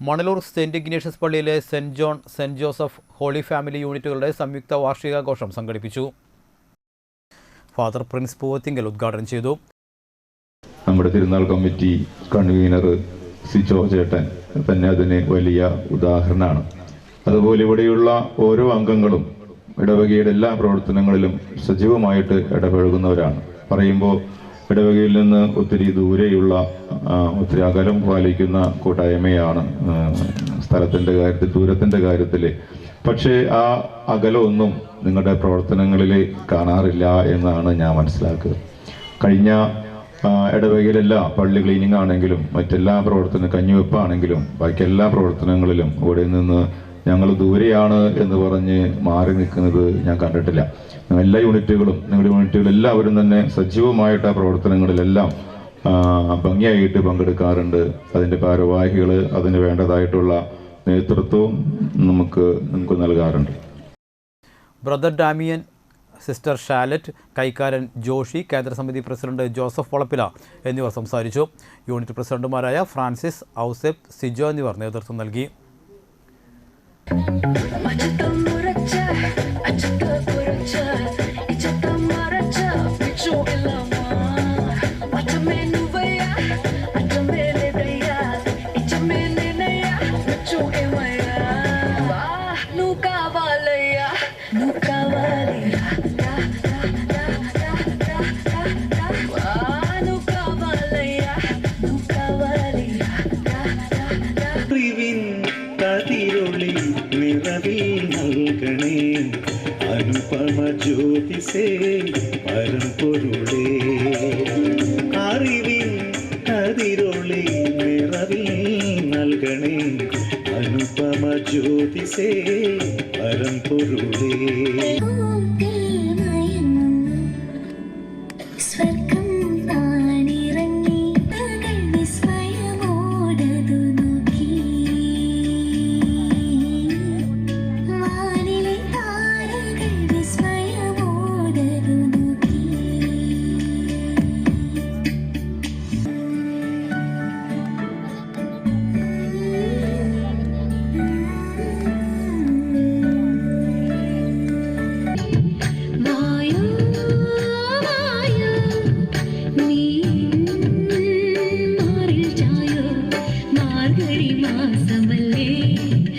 Manalur saint Ignatius പള്ളിയിലെ saint John saint Joseph holy family യൂണിറ്റുകളുടെ സംയുക്ത വാർഷികാഘോഷം സംഘടിപ്പിച്ചു. ഫാദർ പ്രിൻസ് പൂവത്തിങ്കൽ ഉദ്ഘാടനം ചെയ്തു. നമ്മുടെ തിരുനാൾ കമ്മിറ്റി കൺവീനർ സി ചേട്ടൻ തന്നെ അതിന് വലിയ ഉദാഹരണമാണ്. അതുപോലെ ഇവിടെയുള്ള ഓരോ അംഗങ്ങളും ഇടവകയുടെ എല്ലാ പ്രവർത്തനങ്ങളിലും സജീവമായിട്ട് ഇടപഴകുന്നവരാണ്. പറയുമ്പോൾ ഇടവകയിൽ നിന്ന് ഒത്തിരി ദൂരെയുള്ള ഒത്തിരി അകലം പാലിക്കുന്ന കൂട്ടായ്മയാണ് സ്ഥലത്തിന്റെ കാര്യത്തിൽ ദൂരത്തിന്റെ കാര്യത്തിൽ പക്ഷേ ആ അകലമൊന്നും നിങ്ങളുടെ പ്രവർത്തനങ്ങളിൽ കാണാറില്ല എന്നാണ് ഞാൻ മനസ്സിലാക്കുക. കഴിഞ്ഞ ഇടവകയിലെല്ലാം പള്ളി ക്ലീനിങ് ആണെങ്കിലും മറ്റെല്ലാ പ്രവർത്തന കഞ്ഞിവെപ്പാണെങ്കിലും ബാക്കി എല്ലാ പ്രവർത്തനങ്ങളിലും ഇവിടെ നിന്ന് ഞങ്ങൾ ദൂരെയാണ് എന്ന് പറഞ്ഞ് മാറി നിൽക്കുന്നത് ഞാൻ കണ്ടിട്ടില്ല. എല്ലാ യൂണിറ്റുകളും നിങ്ങളുടെ യൂണിറ്റുകൾ എല്ലാവരും തന്നെ സജീവമായിട്ട് ആ പ്രവർത്തനങ്ങളിലെല്ലാം ഭംഗിയായിട്ട് പങ്കെടുക്കാറുണ്ട്. അതിന്റെ ഭാരവാഹികൾ അതിന് വേണ്ടതായിട്ടുള്ള നേതൃത്വവും നമുക്ക് നമുക്ക് നൽകാറുണ്ട്. ബ്രദർ ഡാമിയൻ സിസ്റ്റർ ഷാലറ്റ് കൈക്കാരൻ ജോഷി കേന്ദ്രസമിതി പ്രസിഡന്റ് ജോസഫ് വളപ്പില എന്നിവർ സംസാരിച്ചു. യൂണിറ്റ് പ്രസിഡന്റുമാരായ ഫ്രാൻസിസ് ഔസെഫ് സിജോ എന്നിവർ നേതൃത്വം നൽകി. கதிரொளி പിറവിൽ നൽകണേ. അനുപമ ജ്യോതിസേ പരംപൊരുളേ അറിവിൻ കതിരൊളി നിറവിൽ നൽകണേ. അനുപമ ജ്യോതിസേ പരംപൊരുളേ സ്വർഗ